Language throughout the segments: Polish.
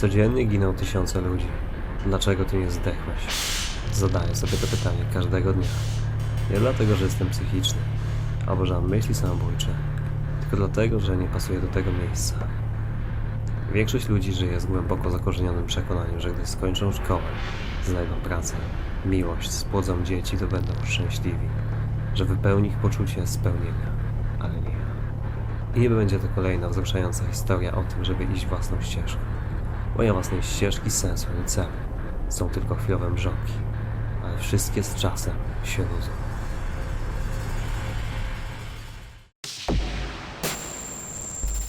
Codziennie giną tysiące ludzi. Dlaczego ty nie zdechłeś? Zadaję sobie to pytanie każdego dnia. Nie dlatego, że jestem psychiczny, albo że mam myśli samobójcze, tylko dlatego, że nie pasuję do tego miejsca. Większość ludzi żyje z głęboko zakorzenionym przekonaniem, że gdy skończą szkołę, znajdą pracę, miłość, spłodzą dzieci, to będą szczęśliwi, że wypełni ich poczucie spełnienia, ale nie. I nie będzie to kolejna wzruszająca historia o tym, żeby iść własną ścieżką. Bo nie własnej ścieżki sensu ani celu. Są tylko chwilowe mrzonki, ale wszystkie z czasem się nudzą.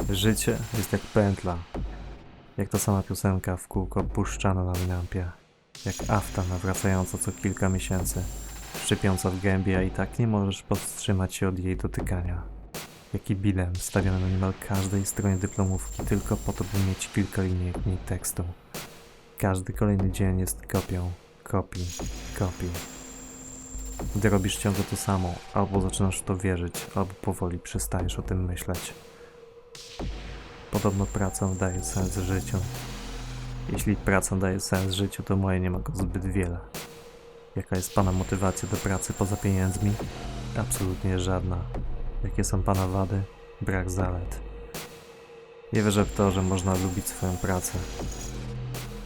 Życie jest jak pętla. Jak ta sama piosenka w kółko puszczana na Winampie. Jak afta nawracająca co kilka miesięcy. Szczypiąca w gębie, a i tak nie możesz powstrzymać się od jej dotykania. Jaki bilem stawiany na niemal każdej stronie dyplomówki tylko po to, by mieć kilka linii mniej tekstu. Każdy kolejny dzień jest kopią, kopii, kopii. Gdy robisz ciągle to samo, albo zaczynasz w to wierzyć, albo powoli przestajesz o tym myśleć. Podobno praca daje sens życiu. Jeśli praca daje sens życiu, to moje nie ma go zbyt wiele. Jaka jest Pana motywacja do pracy poza pieniędzmi? Absolutnie żadna. Jakie są Pana wady? Brak zalet. Nie wierzę w to, że można lubić swoją pracę.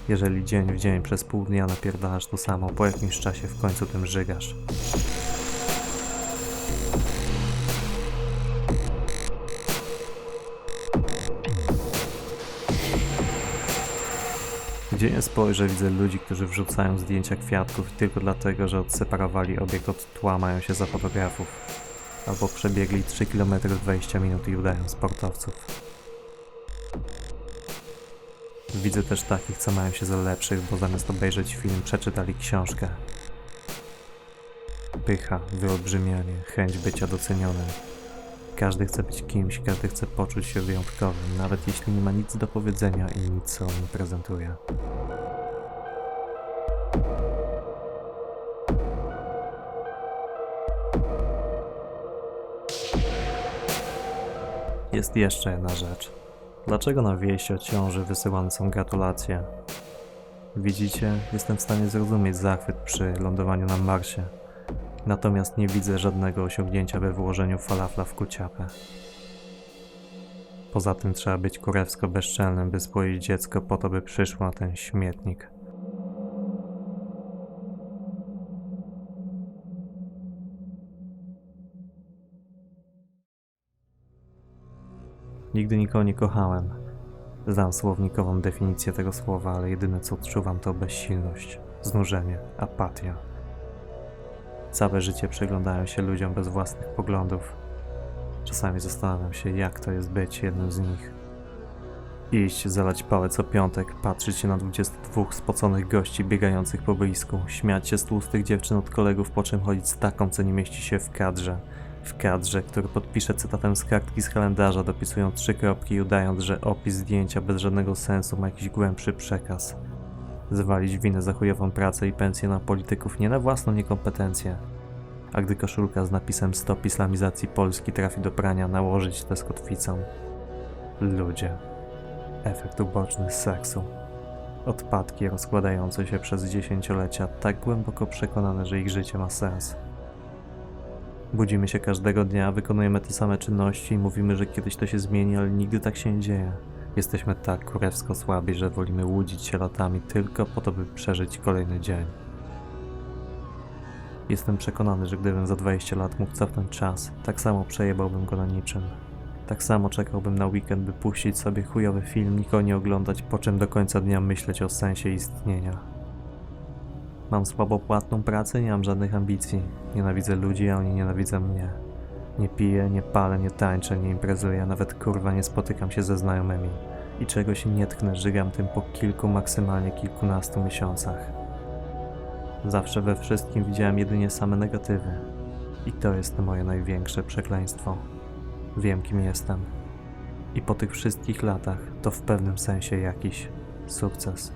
Jeżeli dzień w dzień przez pół dnia napierdalasz to samo, po jakimś czasie w końcu tym żygasz. Gdzie nie spojrzę, widzę ludzi, którzy wrzucają zdjęcia kwiatków tylko dlatego, że odseparowali obiekt od tła, mają się za fotografów. Albo przebiegli 3 km w 20 minut i udają sportowców. Widzę też takich, co mają się za lepszych, bo zamiast obejrzeć film, przeczytali książkę. Pycha, wyolbrzymianie, chęć bycia docenionym. Każdy chce być kimś, każdy chce poczuć się wyjątkowym, nawet jeśli nie ma nic do powiedzenia i nic co nim prezentuje. Jest jeszcze jedna rzecz. Dlaczego na wieści o ciąży wysyłane są gratulacje? Widzicie, jestem w stanie zrozumieć zachwyt przy lądowaniu na Marsie. Natomiast nie widzę żadnego osiągnięcia we włożeniu falafla w kuciapę. Poza tym trzeba być kurewsko bezczelnym, by spłoić dziecko po to, by przyszło na ten śmietnik. Nigdy nikogo nie kochałem. Znam słownikową definicję tego słowa, ale jedyne co odczuwam to bezsilność, znużenie, apatia. Całe życie przyglądają się ludziom bez własnych poglądów. Czasami zastanawiam się, jak to jest być jednym z nich. Iść, zalać pałę co piątek, patrzeć się na 22 spoconych gości biegających po boisku, śmiać się z tłustych dziewczyn od kolegów, po czym chodzić z taką, co nie mieści się w kadrze. W kadrze, który podpisze cytatem z kartki z kalendarza, dopisując trzy kropki i udając, że opis zdjęcia bez żadnego sensu ma jakiś głębszy przekaz zwalić winę za chujową pracę i pensję na polityków nie na własną niekompetencję. A gdy koszulka z napisem Stop Islamizacji Polski trafi do prania, nałożyć tę z kotwicą. Ludzie. Efekt uboczny seksu. Odpadki rozkładające się przez dziesięciolecia, tak głęboko przekonane, że ich życie ma sens. Budzimy się każdego dnia, wykonujemy te same czynności i mówimy, że kiedyś to się zmieni, ale nigdy tak się nie dzieje. Jesteśmy tak kurewsko słabi, że wolimy łudzić się latami tylko po to, by przeżyć kolejny dzień. Jestem przekonany, że gdybym za 20 lat mógł cofnąć czas, tak samo przejebałbym go na niczym. Tak samo czekałbym na weekend, by puścić sobie chujowy film, nikogo nie oglądać, po czym do końca dnia myśleć o sensie istnienia. Mam słabo płatną pracę, nie mam żadnych ambicji. Nienawidzę ludzi, a oni nienawidzą mnie. Nie piję, nie palę, nie tańczę, nie imprezuję, nawet kurwa nie spotykam się ze znajomymi. I czego się nie tknę, żygam tym po kilku, maksymalnie kilkunastu miesiącach. Zawsze we wszystkim widziałem jedynie same negatywy. I to jest moje największe przekleństwo. Wiem, kim jestem. I po tych wszystkich latach to w pewnym sensie jakiś sukces.